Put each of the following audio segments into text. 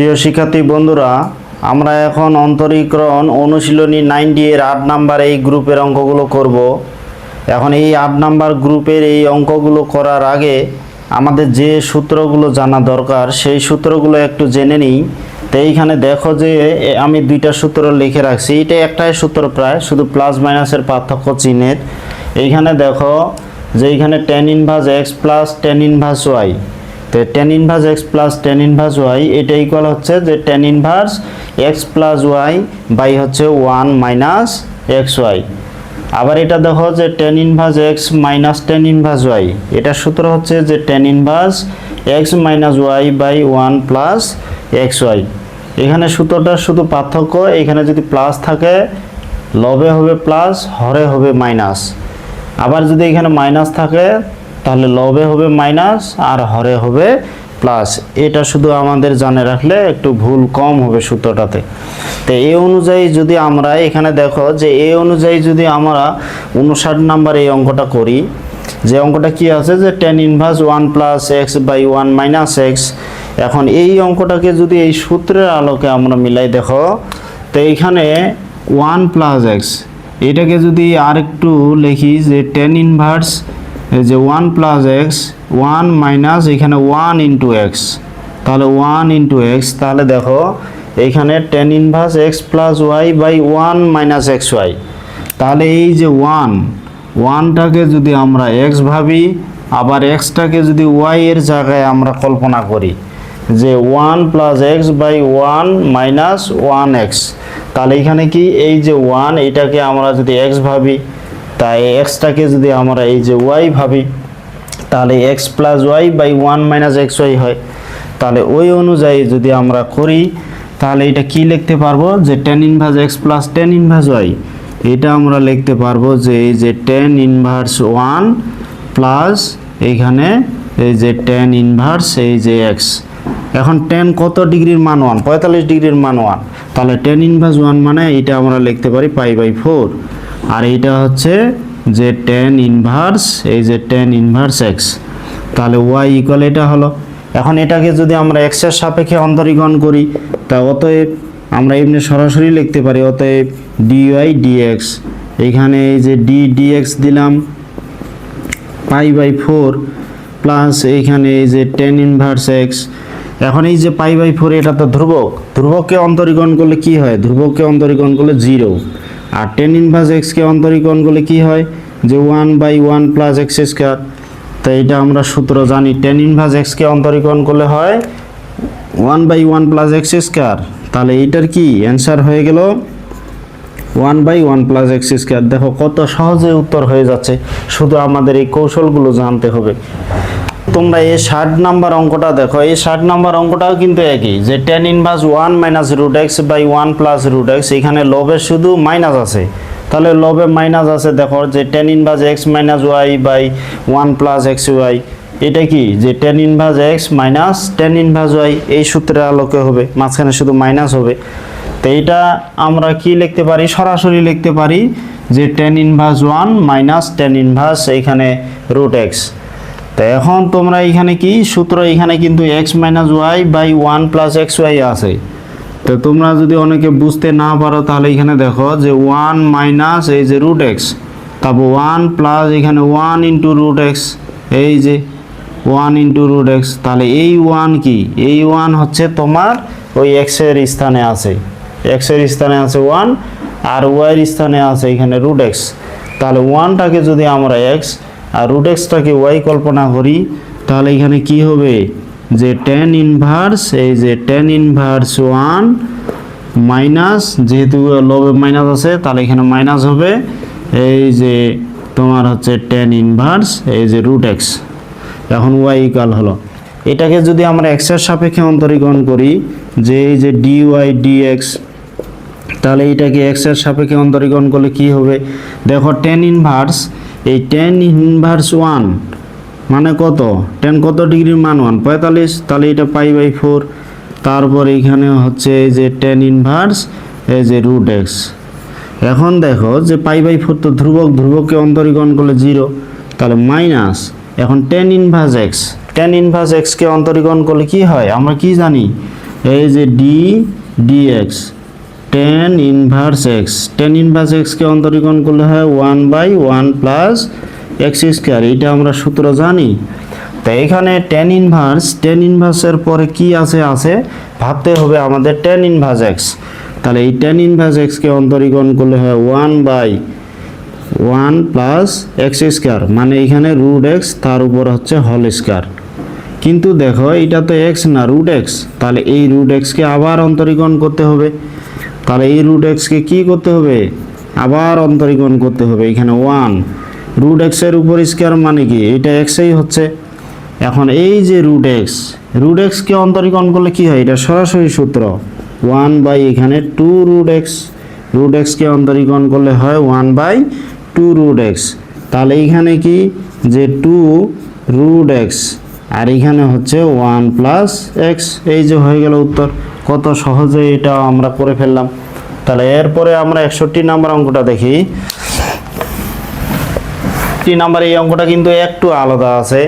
প্রিয় শিক্ষার্থী বন্ধুরা, আমরা এখন অন্তরীকরণ অনুশীলনী নাইনটি এর আট নাম্বার এই গ্রুপের অঙ্কগুলো করব। এখন এই আট নাম্বার গ্রুপের এই অঙ্কগুলো করার আগে আমাদের যে সূত্রগুলো জানা দরকার, সেই সূত্রগুলো একটু জেনে নিই। তো এইখানে দেখো যে আমি দুইটা সূত্র লিখে রাখছি। এটা একটাই সূত্র প্রায়, শুধু প্লাস মাইনাসের পার্থক্য চিহ্নের। এইখানে দেখো যে এইখানে tan inverse x plus tan inverse y তো ten inverse x plus ten inverse Y এটা ইকুয়াল হচ্ছে যে tan inverse x plus y by হচ্ছে ওয়ান মাইনাস এক্স ওয়াই আবার এটা দেখো যে tan inverse x minus tan inverse y এটার সূত্র হচ্ছে যে tan inverse x minus y by one plus x y এখানে সূত্রটা শুধু পার্থক্য, এখানে যদি প্লাস থাকে, লবে হবে প্লাস হরে হবে মাইনাস আবার যদি এখানে মাইনাস থাকে তাহলে লবে হবে মাইনাস আর হরে হবে প্লাস। এটা শুধু আমাদের জানে রাখলে একটু ভুল কম হবে সূত্রটাতে। তো এই অনুযায়ী যদি আমরা এখানে দেখো যে এই অনুযায়ী যদি আমরা উনষাট নাম্বার এই অঙ্কটা করি, যে অঙ্কটা কি আছে? যে tan inverse one plus x by one minus x এখন এই অঙ্কটাকে যদি এই সূত্রের আলোকে আমরা মিলাই দেখো, তো এইখানে ওয়ান প্লাস এক্স এটাকে যদি আরেকটু লিখি যে টেন ইনভার্স এই যে one plus x one minus এখানে ওয়ান ইন্টু এক্স তাহলে ওয়ান ইন্টু এক্স তাহলে দেখো এইখানে tan inverse x plus y by one minus x y তাহলে এই যে ওয়ান ওয়ানটাকে যদি আমরা এক্স ভাবি, আবার এক্সটাকে যদি ওয়াই এর জায়গায় আমরা কল্পনা করি, যে one plus x by one minus one x তাহলে এখানে কি? এই যে ওয়ান এটাকে আমরা যদি এক্স ভাবি তাই এক্সটাকে যদি আমরা এই যে ওয়াই ভাবি, তাহলে x plus y by one minus x y হয়। তাহলে ওই অনুযায়ী যদি আমরা করি, তাহলে এটা কি লিখতে পারব? যে tan inverse x plus tan inverse y এটা আমরা লিখতে পারব যে এই যে টেন ইনভার্স ওয়ান প্লাস এইখানে এই যে টেন ইনভার্স এই যে এক্স এখন টেন কত ডিগ্রির মান ওয়ান পঁয়তাল্লিশ ডিগ্রির মান ওয়ান তাহলে টেন ইনভার্স ওয়ান মানে এটা আমরা লিখতে পারি পাই বাই ফোর আর এইটা হচ্ছে যে টেন ইনভার্স এই যে টেন ইনভার্স এক্স তাহলে ওয়াই ইকুয়াল এটা হলো। এখন এটাকে যদি আমরা এক্সের সাপেক্ষে অন্তরীকরণ করি, তা অতএব আমরা এমনি সরাসরি লিখতে পারি, অতএব ডিওয়াই ডিএক্স এখানে এই যে ডি ডিএক্স দিলাম পাই বাই ফোর প্লাস এইখানে এই যে টেন ইনভার্স এক্স এখন এই যে পাই বাই ফোর এটা তো ধ্রুবক। ধ্রুবককে অন্তরীকরণ করলে কি হয়? ধ্রুবককে অন্তরীকরণ করলে জিরো আর টেন ইনভার্স এক্সকে অন্তরীকরণ করলে কি হয়? যে one by one plus x square তো এটা আমরা সূত্র জানি টেন ইনভার্স এক্সকে অন্তরীকরণ করলে হয় one by one plus x square তাহলে এইটার কি? অ্যান্সার হয়ে গেল one by one plus x square দেখো কত সহজে উত্তর হয়ে যাচ্ছে। শুধু আমাদের এই কৌশলগুলো জানতে হবে। তোমরা এই ষাট নাম্বার অঙ্কটা দেখো। এই ষাট নাম্বার অঙ্কটাও কিন্তু একই যে tan inverse one minus root x by one plus root x এখানে লবে শুধু মাইনাস আছে। তাহলে লবে মাইনাস আছে, দেখো যে tan inverse x minus y by one plus x y এটা কি? যে tan inverse x minus tan inverse y এই সূত্রের আলোকে হবে, মাঝখানে শুধু মাইনাস হবে। তো এইটা আমরা কি লিখতে পারি? সরাসরি লিখতে পারি যে tan inverse one minus tan inverse এইখানে রুট এক্স তো এখন তোমরা এখানে কি? সূত্র এখানে কিন্তু x minus y by one plus x y আছে। তো তোমরা যদি অনেকে বুঝতে না পারো, তাহলে এখানে দেখো যে ওয়ান মাইনাস এই যে রুট এক্স তারপর ওয়ান প্লাস এখানে ওয়ান ইন্টু রুট এক্স এই যে ওয়ান ইন্টু রুট এক্স তাহলে এই ওয়ান কি? এই ওয়ান হচ্ছে তোমার ওই এক্সের স্থানে আছে। এক্সের স্থানে আছে ওয়ান আর ওয়াইয়ের স্থানে আছে এখানে রুট এক্স তাহলে ওয়ানটাকে যদি আমরা এক্স আর রুট এক্সটাকে ওয়াই কল্পনা করি, তাহলে এখানে কি হবে? যে টেন ইনভার্স এই যে টেন ইনভার্স ওয়ান মাইনাস যেহেতু লবে মাইনাস আছে, তাহলে এখানে মাইনাস হবে। এই যে তোমার হচ্ছে টেন ইনভার্স এই যে রুট এক্স এখন ওয়াই ইকাল হলো। এটাকে যদি আমরা এক্সের সাপেক্ষে অন্তরীকরণ করি, যে এই যে ডি ওয়াই ডিএক্স তাহলে এইটাকে এক্সের সাপেক্ষে অন্তরীকরণ করলে কি হবে? দেখো টেন ইনভার্স এই টেন ইনভার্স ওয়ান মানে কত? টেন কত ডিগ্রির মান ওয়ান পঁয়তাল্লিশ, তাহলে এটা পাই বাই ফোর তারপর এখানে হচ্ছে এই যে টেন ইনভার্স এই যে রুট এক্স এখন দেখো যে পাই বাই ফোর তো ধ্রুবক, ধ্রুবককে অন্তরীকরণ করলে জিরো তাহলে মাইনাস এখন tan inverse x tan inverse এক্সকে অন্তরীকরণ করলে কি হয়? আমরা কি জানি? এই যে d dx tan inverse x tan inverse এক্সকে অন্তরীকরণ করলে হয় one by one plus x square এইটা আমরা সূত্র জানি। তো এখানে টেন ইনভার্স টেন ইনভার্সের পরে কি আছে? আছে। ভাবতে হবে আমাদের টেন ইনভার্স এক্স তাহলে এই টেন ইনভার্স এক্সকে অন্তরীকরণ করলে হয় one by one plus x square মানে এখানে রুট এক্স তার উপর হচ্ছে হল স্কোয়ার কিন্তু দেখো এটা তো এক্স না রুট এক্স তাহলে এই রুট এক্সকে আবার অন্তরীকরণ করতে হবে। তাহলে এই রুট এক্সকে কী করতে হবে? আবার অন্তরীকরণ করতে হবে, এখানে ওয়ান রুট এক্সের উপর স্কোয়ার মানে কি? এটা এক্সেই হচ্ছে। এখন এই যে রুট এক্স রুট এক্সকে অন্তরীকরণ করলে কি হয়? এটা সরাসরি সূত্র। ওয়ান বাই এখানে টু রুট এক্স রুট এক্সকে অন্তরীকরণ করলে হয় one by two root x তাহলে এইখানে কি? যে টু রুট এক্স আর এখানে হচ্ছে ওয়ান প্লাস এক্স এই যে হয়ে গেল উত্তর। কত সহজে এটা আমরা করে ফেললাম। তাহলে এরপরে আমরা একষট্টি নাম্বার অঙ্কটা দেখি। একটি নাম্বার এই অঙ্কটা কিন্তু একটু আলাদা আছে।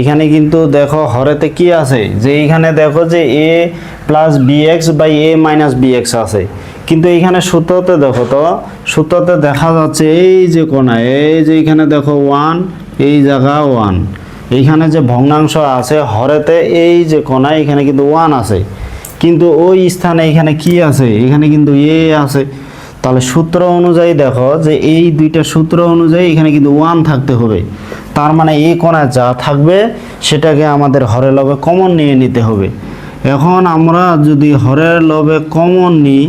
এখানে কিন্তু দেখো হরেতে কি আছে? যে এইখানে দেখো যে a plus bx by a minus bx আছে। কিন্তু এইখানে সূত্রতে দেখো তো, সূত্রতে দেখা যাচ্ছে এই যে কোনা এই যে এখানে দেখো ওয়ান, এই জায়গা ওয়ান। এইখানে যে ভগ্নাংশ আছে হরেতে এই যে কোনা এখানে কিন্তু ওয়ান আছে। কিন্তু ওই স্থানে এখানে কি আছে? এখানে কিন্তু এ আছে। তাহলে সূত্র অনুযায়ী দেখো যে এই দুইটা সূত্র অনুযায়ী এখানে কিন্তু ওয়ান থাকতে হবে। তার মানে এ কোণায় যা থাকবে, সেটাকে আমাদের হরে লবে কমন নিয়ে নিতে হবে। এখন আমরা যদি হরের লবে কমন নিই,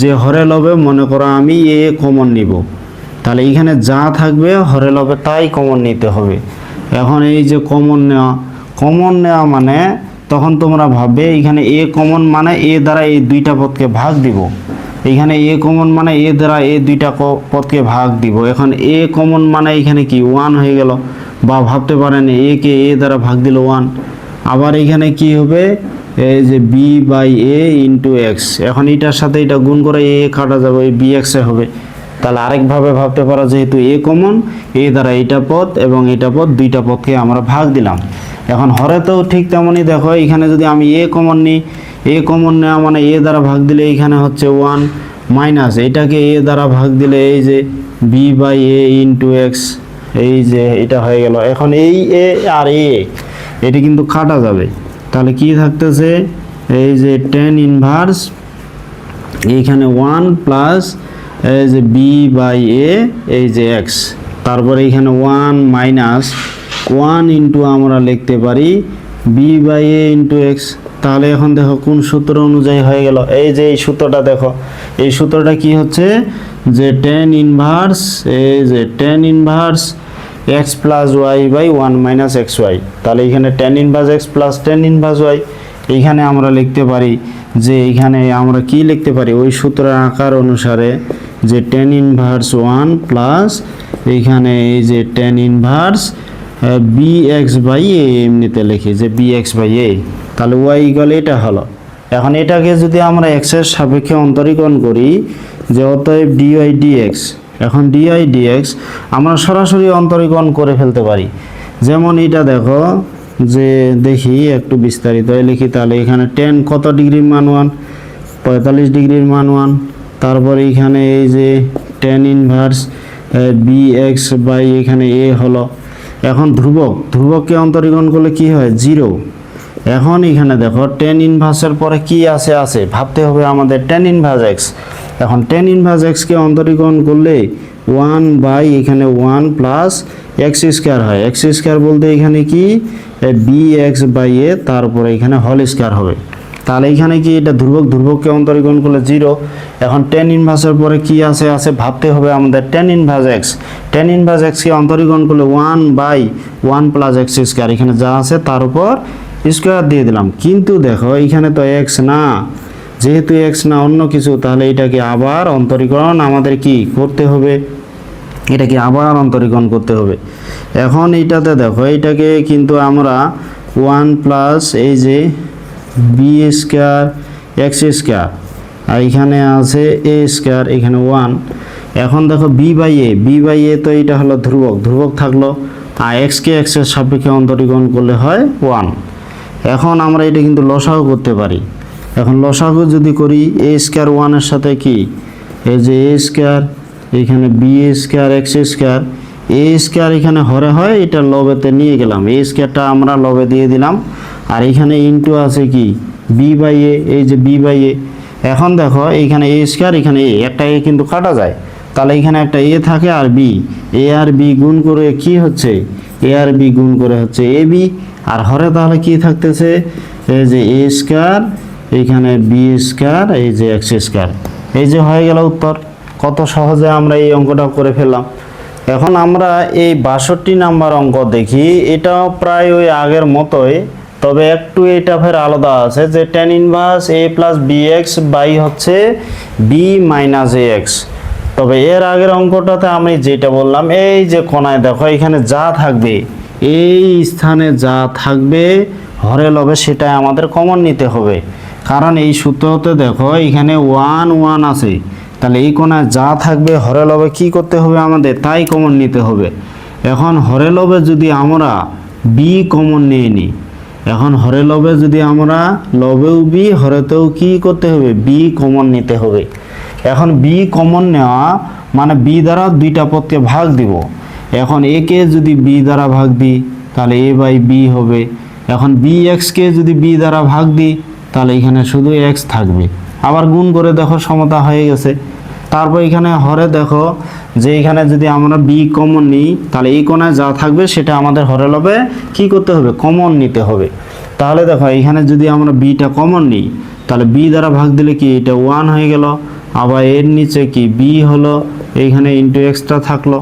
যে হরে লবে মনে করো আমি এ কমন নিব। তাহলে এখানে যা থাকবে হরে লবে তাই কমন নিতে হবে। এখন এই যে কমন নেওয়া কমন নেওয়া মানে তখন তোমরা ভাববে, এখানে এ কমন মানে এ দ্বারা এই দুইটা পদকে ভাগ দিব। এখানে এ কমন মানে এ দ্বারা এ দুইটা পদকে ভাগ দিব। এখন এ কমন মানে এখানে কি? ওয়ান হয়ে গেল। বা ভাবতে পারেন, এ কে এ দ্বারা ভাগ দিল ওয়ান আবার এখানে কি হবে? এই যে b by a into x এখন এটার সাথে এটা গুণ করে এ কাটা যাবে বি এক্সে হবে। তাহলে আরেকভাবে ভাবতে পারো, যেহেতু এ কমন এ দ্বারা এইটা পদ এবং এটা পদ দুইটা পদকে আমরা ভাগ দিলাম। এখন হরেতেও ঠিক তেমনই দেখো, এখানে যদি আমি এ কমন নিই, এ কমন নেওয়া মানে এ দ্বারা ভাগ দিলে এইখানে হচ্ছে ওয়ান মাইনাস এটাকে এ দ্বারা ভাগ দিলে এই যে b by a into x এই যে এটা হয়ে গেল। এখন এই এ আর এ এটি কিন্তু কাটা যাবে। তাহলে কি থাকতেছে? এই যে টেন ইনভার্স এইখানে ওয়ান প্লাস এই যে বি বাই এ এই যে এক্স তারপরে এইখানে ওয়ান মাইনাস ওয়ান ইন্টু আমরা লিখতে পারি b by a into x তাহলে এখন দেখো কোন সূত্র অনুযায়ী হয়ে গেল। এই যে এই সূত্রটা দেখো, এই সূত্রটা কি হচ্ছে? যে টেন ইনভার্স এই যে tan inverse x plus y by one minus x y তাহলে এখানে tan inverse x plus tan inverse y এইখানে আমরা লিখতে পারি যে এইখানে আমরা কি লিখতে পারি? ওই সূত্রের আকার অনুসারে যে টেন ইনভার্স ওয়ান প্লাস এইখানে এই যে tan inverse b x by a এমনিতে লিখি যে বি এক্স বাই এ তাহলে ওয়াই ইকাল এটা হলো। এখন এটাকে যদি আমরা এক্সের সাপেক্ষে অন্তরীকরণ করি, যে অতএব ডিওয়াই ডিএক্স এখন ডিআই ডিএক্স আমরা সরাসরি অন্তরীকরণ করে ফেলতে পারি। যেমন এটা দেখো, যে দেখি একটু বিস্তারিত লিখি, তাহলে এখানে টেন কত ডিগ্রির মান ওয়ান পঁয়তাল্লিশ ডিগ্রির মান ওয়ান তারপর এখানে এই যে tan inverse b x by এখানে এ হলো। এখন ধ্রুবক, ধ্রুবককে অন্তরীকরণ করলে কি হয়? জিরো। এখন এখানে দেখো টেন ইনভার্সের পরে কি আছে? আছে। ভাবতে হবে আমাদের টেন ইনভার্স এক্স এখন টেন ইনভার্স এক্সকে অন্তরীকরণ করলে ওয়ান বাই এখানে ওয়ান প্লাস এক্স স্কোয়ার হয়। এক্স স্কোয়ার বলতে এখানে কি? বি এক্স বাই এ তারপরে এখানে হল স্কোয়ার হবে। তাহলে এখানে কি এটা ধ্রুবক? ধ্রুবককে অন্তরীকরণ করলে জিরো এখন টেন ইনভার্সের পরে কি আছে? আছে ভাবতে হবে আমাদের tan inverse x tan inverse এক্সকে অন্তরীকরণ করলে one by one plus x square এখানে যা আছে তার উপর স্কোয়ার দিয়ে দিলাম। কিন্তু দেখো, এখানে তো এক্স না। যেহেতু এক্স না অন্য কিছু, তাহলে এটাকে আবার অন্তরীকরণ আমাদের কি করতে হবে? এটাকে আবার অন্তরীকরণ করতে হবে। এখন এইটাতে দেখো, এটাকে কিন্তু আমরা ওয়ান প্লাস এই যে বি স্কোয়ার এক্স স্কোয়ার আর এখানে আছে এ স্কোয়ার এখানে ওয়ান এখন দেখো b by a b by a তো এইটা হলো ধ্রুবক। ধ্রুবক থাকল, আর এক্সকে এক্সের সাপেক্ষে অন্তরীকরণ করলে হয় ওয়ান এখন আমরা এটা কিন্তু লসাও করতে পারি। এখন লসাগু যদি করি এ স্কোয়ার ওয়ানের সাথে কি? এই যে এ স্কোয়ার এখানে b square x square a square এখানে হরে হয়, এটা লবেতে নিয়ে গেলাম। এ স্কোয়ারটা আমরা লবে দিয়ে দিলাম। আর এখানে ইনটু আছে কি? বি বাই এ এই যে বি বাই এ এখন দেখো, এইখানে এ স্কোয়ার এখানে এ একটা এ কিন্তু কাটা যায়। তাহলে এখানে একটা এ থাকে আর বি এ আর বি গুণ করে কি হচ্ছে? এ আর বি গুণ করে হচ্ছে এ বি আর হরে তাহলে কি থাকতেছে? এই যে এ স্কোয়ার এইখানে বি স্কোয়ার এই যে এক্স স্কোয়ার এই যে হয়ে গেল উত্তর। কত সহজে আমরা এই অঙ্কটা করে ফেললাম। এখন আমরা এই বাষট্টি নাম্বার অঙ্ক দেখি। এটাও প্রায় ওই আগের মতোই। তবে একটু এটা ফের আলাদা আছে যে tan inverse a plus b x by হচ্ছে বি মাইনাস এ এক্স তবে এর আগের অঙ্কটাতে আমি যেটা বললাম, এই যে কোনায় দেখো, এখানে যা থাকবে, এই স্থানে যা থাকবে, হরে লবে সেটাই আমাদের কমন নিতে হবে। কারণ এই সূত্রতে দেখো, এখানে ওয়ান ওয়ান আছে। তাহলে এই কোনায় যা থাকবে, হরে লবে কী করতে হবে আমাদের? তাই কমন নিতে হবে। এখন হরে লবে যদি আমরা বি কমন নিয়ে নিই এখন হরে লবে যদি আমরা লবেও বি, হরেতেও কি করতে হবে? বি কমন নিতে হবে। এখন বি কমন নেওয়া মানে বি দ্বারা দুইটা পদকে ভাগ দিব। এখন এ কে যদি বি দ্বারা ভাগ দিই, তাহলে এ বাই বি হবে। এখন বি এক্সকে যদি বি দ্বারা ভাগ দিই, তাহলে এখানে শুধু এক্স থাকবে। আবার গুণ করে দেখো, সমতা হয়ে গেছে। তারপর এখানে হরে দেখো যে এখানে যদি আমরা বি কমন নিই, তাহলে এই কোণায় যা থাকবে সেটা আমাদের হরে লবে কি করতে হবে? কমন নিতে হবে। তাহলে দেখো, এখানে যদি আমরা বিটা কমন নিই, তাহলে বি দ্বারা ভাগ দিলে কি? এটা ওয়ান হয়ে গেল। আবার এর নিচে কি? বি হলো। এইখানে ইন্টু এক্সট্রা থাকল।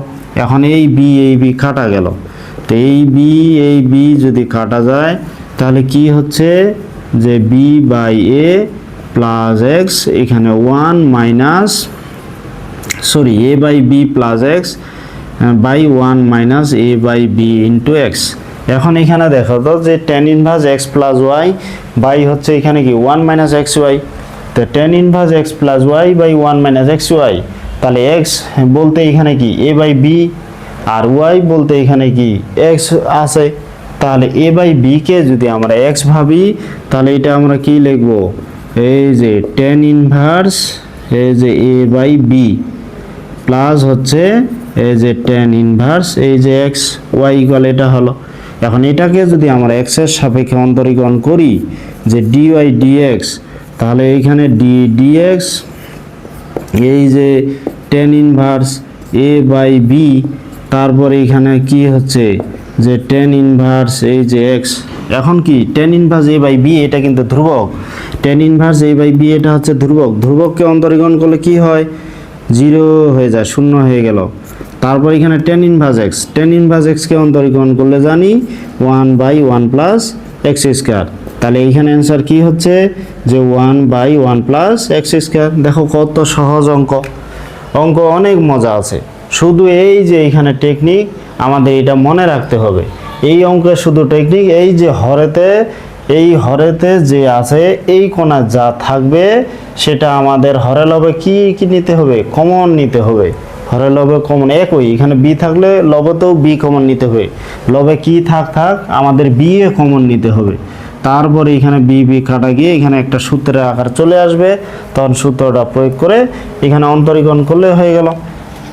এখন এই বি এই বি কাটা গেল। তো এই বি এই বি যদি কাটা যায়, তাহলে কি হচ্ছে? যে b by a plus x এখানে one minus sorry a by b plus x by one minus a by b into x এখন এখানে দেখো তো যে tan inverse x plus y by হচ্ছে এখানে কি? ওয়ান মাইনাস এক্স ওয়াই তো tan inverse x plus y by one minus x y তাহলে এক্স বলতে এখানে কি? এ বাই বি আর ওয়াই বলতে এখানে কি? এক্স আছে। তাহলে এ বাই বিকে যদি আমরা এক্স ভাবি, তাহলে এটা আমরা কি লিখব? এই যে টেন ইনভার্স এই যে এ বাই বি প্লাস হচ্ছে এই যে টেন ইনভার্স এই যে এক্স ওয়াই ইকুয়াল এটা হলো। এখন এটাকে যদি আমরা এক্সের সাপেক্ষে অন্তরীকরণ করি, যে ডিওয়াই ডিএক্স তাহলে এইখানে ডি ডিএক্স এই যে tan inverse a by b তারপর এখানে কি হচ্ছে? যে টেন ইনভার্স এই যে এক্স এখন কি tan inverse a by b এটা কিন্তু ধ্রুবক। Tan inverse a by b হচ্ছে ধ্রুবক। ধ্রুবককে অন্তরীকরণ করলে কি হয়? জিরো হয়ে যায়, শূন্য হয়ে গেল। তারপর এখানে tan inverse x tan inverse এক্সকে অন্তরীকরণ করলে জানি? One by one plus x square. তাহলে এইখানে অ্যান্সার কি হচ্ছে? যে one by one plus x square. দেখো কত সহজ অঙ্ক। অঙ্ক অনেক মজা আছে। শুধু এই যে এখানে টেকনিক আমাদের এটা মনে রাখতে হবে। এই অঙ্কের শুধু টেকনিক এই যে হরেতে এই হরেতে যে আছে, এই কোণা যা থাকবে, সেটা আমাদের হরে লবে কি কি নিতে হবে? কমন নিতে হবে। হরে লবে কমন একই, এখানে বি থাকলে লবেতেও বি কমন নিতে হবে। লবে কি থাক থাক, আমাদের বি এ কমন নিতে হবে। তারপরে এখানে বি বি কাটা গিয়ে এখানে একটা সূত্রের আকার চলে আসবে। তখন সূত্রটা প্রয়োগ করে এখানে অন্তরীকরণ করলে হয়ে গেল।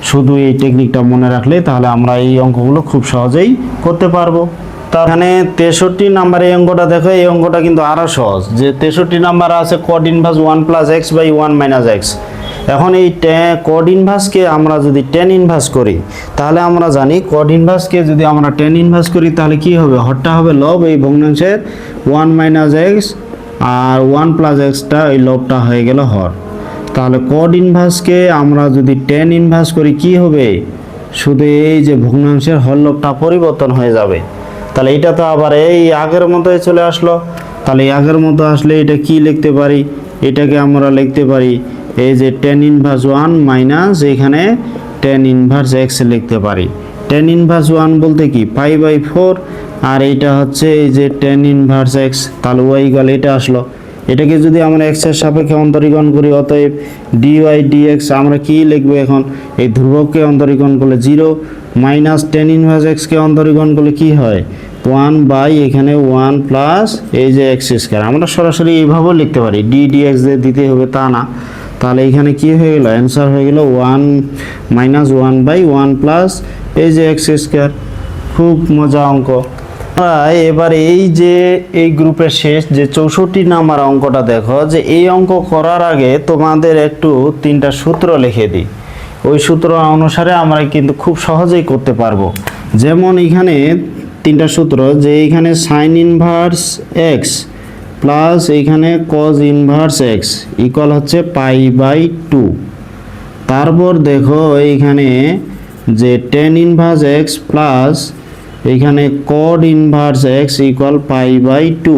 শুধু এই টেকনিকটা মনে রাখলে তাহলে আমরা এই অঙ্কগুলো খুব সহজেই করতে পারব। এখানে তেষট্টি নাম্বার এই অঙ্কটা দেখো, এই অঙ্কটা কিন্তু আরও সহজ। যে তেষট্টি নাম্বার আছে cot inverse one plus x by one minus x এখন এই কড ইনভার্সকে আমরা যদি টেন ইনভার্স করি, তাহলে আমরা জানি কড ইনভার্সকে যদি আমরা টেন ইনভার্স করি, তাহলে কি হবে? হরটা হবে লব, এই ভগ্নাংশের ওয়ান মাইনাস এক্স আর ওয়ান প্লাস এক্সটা এই লবটা হয়ে গেল হর। তাহলে কড ইনভার্সকে আমরা যদি টেন ইনভার্স করি, কি হবে? শুধু এই যে ভগ্নাংশের হরলবটা পরিবর্তন হয়ে যাবে। তাহলে এটা তো আবার এই আগের মতোই চলে আসলো। তাহলে আগের মতো আসলে এটা কি লিখতে পারি? এটাকে আমরা লিখতে পারি এই যে টেন ইনভার্স ওয়ান মাইনাস এখানে টেন ইনভার্স এক্স লিখতে পারি। টেন ইনভার্স ওয়ান বলতে কি? ফাইভ বাই ফোর আর এটা হচ্ছে এই যে টেন ইনভার্স এক্স তাহলে ওয়াই গেল এটা আসলো। এটাকে যদি আমরা এক্সের সাপেক্ষে অন্তরীকরণ করি, অতএব ডিওয়াই ডিএক্স আমরা কি লিখব এখন? এই ধ্রুবককে অন্তরীকরণ করলে জিরো মাইনাস টেন ইনভার্স এক্সকে অন্তরীকরণ করলে কি হয়? ওয়ান বাই এখানে ওয়ান প্লাস এই যে এক্স স্কোয়ার আমরা সরাসরি এইভাবেও লিখতে পারি। ডি ডি এক্স দিয়ে দিতে হবে তা না। তাহলে এখানে কি হয়ে গেল? অ্যান্সার হয়ে গেল one minus one by one plus এই যে এক্স স্কোয়ার খুব মজা অঙ্ক। এবার এই যে এই গ্রুপের শেষ যে চৌষট্টি নাম্বার অঙ্কটা দেখো, যে এই অঙ্ক করার আগে তোমাদের একটু তিনটা সূত্র লিখে দিই। ওই সূত্র অনুসারে আমরা কিন্তু খুব সহজেই করতে পারব। যেমন এখানে তিনটা সূত্র যে এখানে সাইন ইনভার্স এক্স প্লাস এইখানে কজ ইনভার্স এক্স ইকুয়াল হচ্ছে পাই বাই টু। তারপর দেখো এইখানে যে টেন ইনভার্স এক্স প্লাস এইখানে cot inverse x equal pi by two.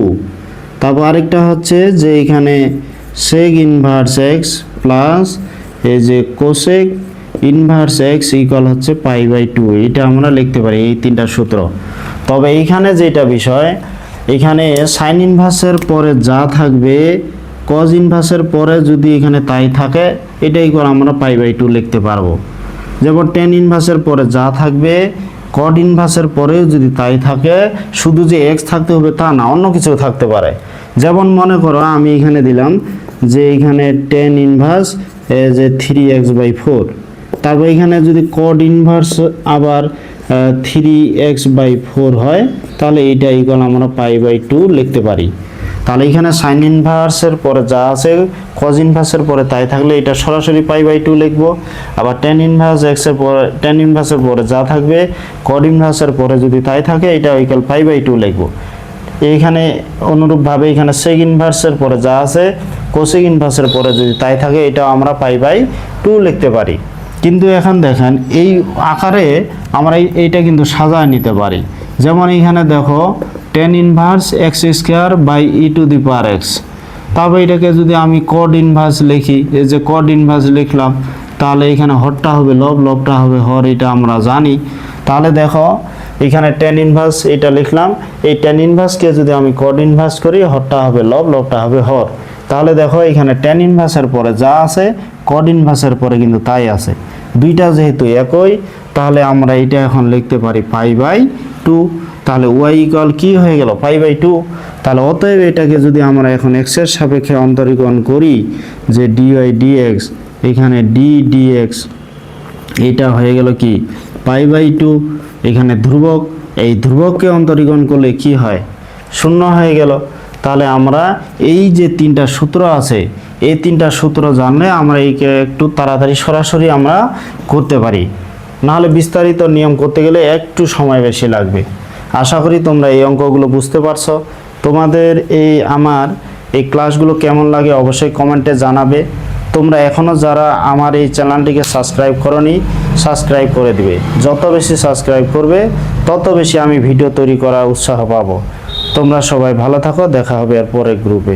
তারপর আরেকটা হচ্ছে যে এখানে সেক ইনভার্স এক্স প্লাস এই যে কোসেক ইনভার্স এক্স ইকুয়াল হচ্ছে পাই বাই টু। এটা আমরা লিখতে পারি এই তিনটা সূত্র। তবে এইখানে যেটা বিষয়, এখানে সাইন ইনভার্সের পরে যা থাকবে কজ ইনভার্সের পরে যদি এখানে তাই থাকে, এটাই করে আমরা পাই বাই টু লিখতে পারব। যেমন টেন ইনভার্সের পরে যা থাকবে কড ইনভার্সের পরেও যদি তাই থাকে, শুধু যে এক্স থাকতে হবে তা না, অন্য কিছু থাকতে পারে। যেমন মনে করো, আমি এখানে দিলাম যে এখানে টেন ইনভার্স যে থ্রি এক্স বাই ফোর তারপর এখানে যদি কড ইনভার্স আবার থ্রি এক্স বাই ফোর হয়, তাহলে এইটা ইকুয়াল আমরা পাই বাই টু লিখতে পারি। তাহলে এখানে সাইন ইনভার্সের পরে যা আছে কজ ইনভার্সের পরে তাই থাকলে এটা সরাসরি পাই বাই টু লিখব। আবার টেন ইনভার্স এক্সের পরে টেন ইনভার্সের পরে যা থাকবে কড ইনভার্সের পরে যদি তাই থাকে, এটা ইকুয়াল পাই বাই টু লিখব। এইখানে অনুরূপভাবে এখানে সেক ইনভার্সের পরে যা আছে কোসেক ইনভার্সের পরে যদি তাই থাকে এটা আমরা পাই বাই টু লিখতে পারি। কিন্তু এখন দেখেন, এই আকারে আমরা এই- এইটা কিন্তু সাজায় নিতে পারি। যেমন এখানে দেখো tan inverse x square by e to the power x তারপর এটাকে যদি আমি কড ইনভার্স লিখি, এই যে কড ইনভার্স লিখলাম, তাহলে এখানে হরটা হবে, লব, লবটা হবে, হর এটা আমরা জানি। তাহলে দেখো, এখানে টেন ইনভার্স এটা লিখলাম, এই টেন ইনভার্সকে যদি আমি কড ইনভার্স করি, হরটা হবে, লব, লবটা হবে, হর। তাহলে দেখো এখানে টেন ইনভার্সের পরে যা আছে কড ইনভার্সের পরে কিন্তু তাই আছে। দুইটা যেহেতু একই, তাহলে আমরা এটা এখন লিখতে পারি পাই বাই টু তাহলে ওয়াই ইকুয়াল কী হয়ে গেল? পাই বাই টু তাহলে অতএব এটাকে যদি আমরা এখন এক্সের সাপেক্ষে অন্তরীকরণ করি, যে ডিওয়াই ডিএক্স এখানে ডি ডিএক্স এটা হয়ে গেল কি? পাই বাই টু এখানে ধ্রুবক। এই ধ্রুবককে অন্তরীকরণ করলে কি হয়? শূন্য হয়ে গেল। তাহলে আমরা এই যে তিনটা সূত্র আছে, এই তিনটা সূত্র জানলে আমরা এইকে একটু তাড়াতাড়ি সরাসরি আমরা করতে পারি। নাহলে বিস্তারিত নিয়ম করতে গেলে একটু সময় বেশি লাগবে। আশা করি তোমরা এই অঙ্কগুলো বুঝতে পারছ। তোমাদের এই আমার এই ক্লাসগুলো কেমন লাগে অবশ্যই কমেন্টে জানাবে। তোমরা এখনও যারা আমার এই চ্যানেলটিকে সাবস্ক্রাইব করনি, সাবস্ক্রাইব করে দিবে। যত বেশি সাবস্ক্রাইব করবে, তত বেশি আমি ভিডিও তৈরি করার উৎসাহ পাবো। তোমরা সবাই ভালো থাকো দেখা হবে আর পরের গ্রুপে